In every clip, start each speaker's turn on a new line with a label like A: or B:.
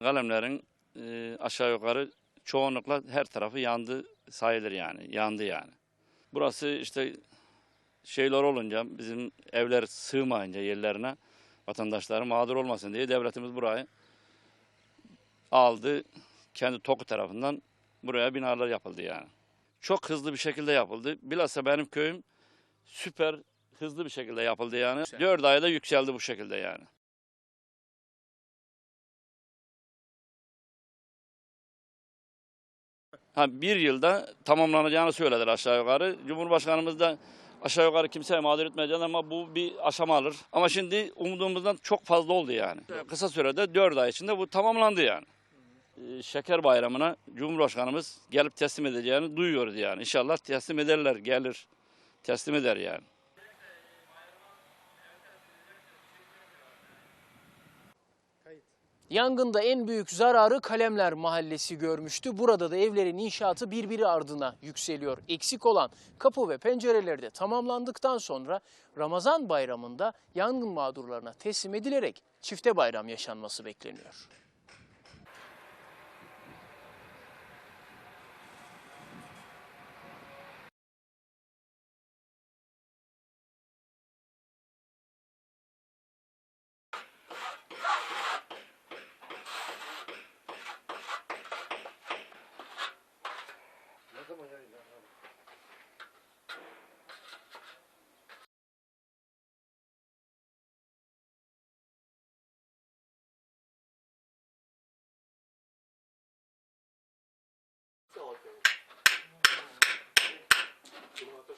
A: Kalemlerin e, aşağı yukarı çoğunlukla her tarafı yandı sayılır yani. Yandı yani. Burası işte şeyler olunca bizim evler sığmayınca yerlerine vatandaşların mağdur olmasın diye devletimiz burayı aldı. Kendi TOKİ tarafından buraya binalar yapıldı yani. Çok hızlı bir şekilde yapıldı. Bilhassa benim köyüm süper hızlı bir şekilde yapıldı yani. 4 ayda yükseldi bu şekilde yani. Ha, bir yılda tamamlanacağını söylediler aşağı yukarı. Cumhurbaşkanımız da aşağı yukarı kimseye mağdur etmeyeceğiz ama bu bir aşama alır. Ama şimdi umduğumuzdan çok fazla oldu yani. Kısa sürede 4 ay içinde bu tamamlandı yani. Ee, Şeker bayramına Cumhurbaşkanımız gelip teslim edeceğini duyuyoruz yani. İnşallah teslim ederler, gelir. Teslim eder yani.
B: Yangında en büyük zararı Kalemler Mahallesi görmüştü. Burada da evlerin inşaatı birbiri ardına yükseliyor. Eksik olan kapı ve pencereleri de tamamlandıktan sonra Ramazan bayramında yangın mağdurlarına teslim edilerek çifte bayram yaşanması bekleniyor.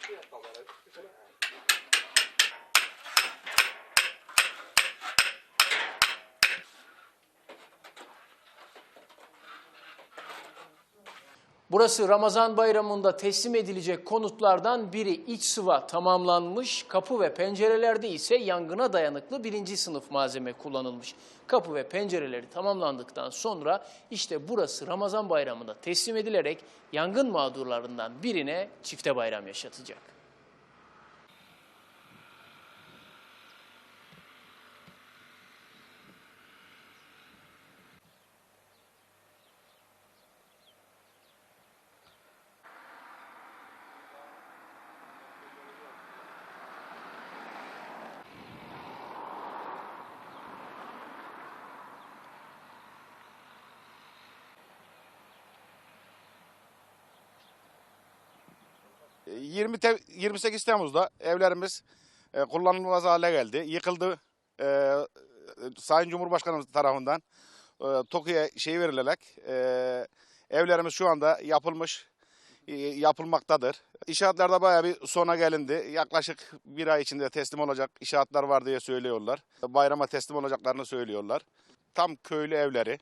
B: Şey yapalım. Burası Ramazan bayramında teslim edilecek konutlardan biri iç sıva tamamlanmış. Kapı ve pencerelerde ise yangına dayanıklı birinci sınıf malzeme kullanılmış. Kapı ve pencereleri tamamlandıktan sonra işte burası Ramazan bayramında teslim edilerek yangın mağdurlarından birine çifte bayram yaşatacak.
C: 20 Te- 28 Temmuz'da evlerimiz e, kullanılmaz hale geldi. Yıkıldı. E, Sayın Cumhurbaşkanımız tarafından e, TOKİ'ye şey verilerek e, evlerimiz şu anda yapılmış, e, yapılmaktadır. İnşaatlarda bayağı bir sona gelindi. Yaklaşık bir ay içinde teslim olacak inşaatlar var diye söylüyorlar. Bayrama teslim olacaklarını söylüyorlar. Tam köylü evleri.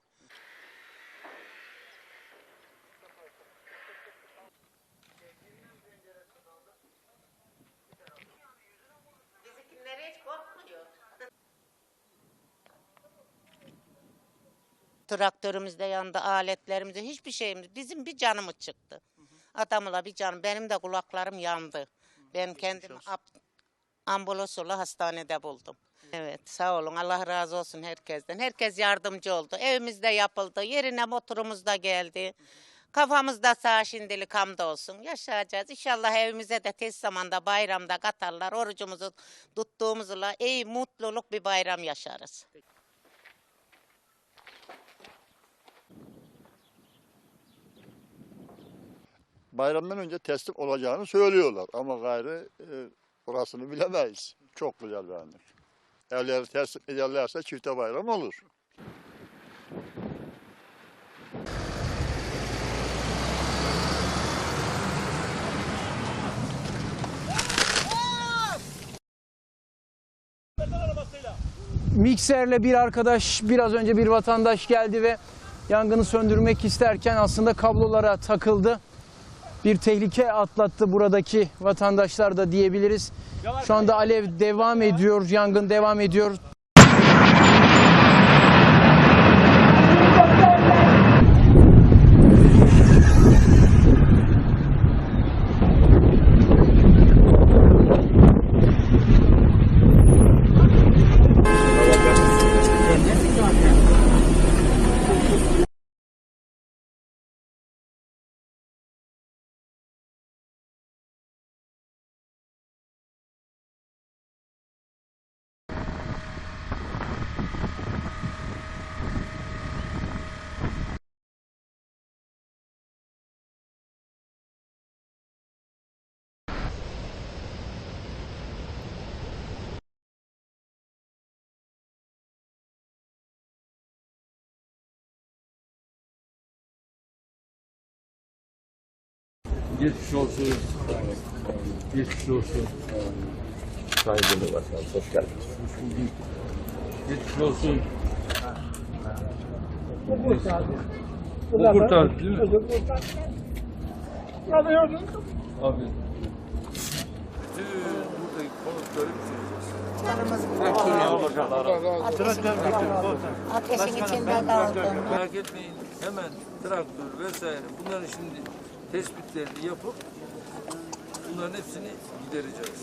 D: Traktörümüz de yandı, aletlerimiz de hiçbir şeyimiz. Bizim bir canımız çıktı. Adamla bir canım. Benim de kulaklarım yandı. Ben kendimi ap- ambulansla hastanede buldum. Evet sağ olun Allah razı olsun herkesten. Herkes yardımcı oldu. Evimiz de yapıldı. Yerine motorumuz da geldi. Kafamız da sağ şimdilik hamdolsun. Yaşayacağız. İnşallah evimize de tez zamanda bayramda katarlar. Orucumuzu tuttuğumuzla iyi mutluluk bir bayram yaşarız.
E: Bayramdan önce teslim olacağını söylüyorlar. Ama gayrı e, orasını bilemeyiz. Çok güzel yani. Evleri teslim ederlerse çifte bayram olur.
B: Mikserle bir arkadaş, biraz önce bir vatandaş geldi ve yangını söndürmek isterken aslında kablolara takıldı. Bir tehlike atlattı buradaki vatandaşlar da diyebiliriz. Şu anda alev devam ediyor, yangın devam ediyor.
F: Geçmiş olsun. Geçmiş olsun. Sayın Cumhurbaşkanım hoş geldiniz. Hoş bulduk. Geçmiş olsun. Bu kurtar değil mi? Abi. Bütün buradaki konutları
D: Ateşin içinde kaldım.
F: Merak etmeyin hemen traktör vesaire bunların şimdi tespitlerini yapıp bunların hepsini gidereceğiz.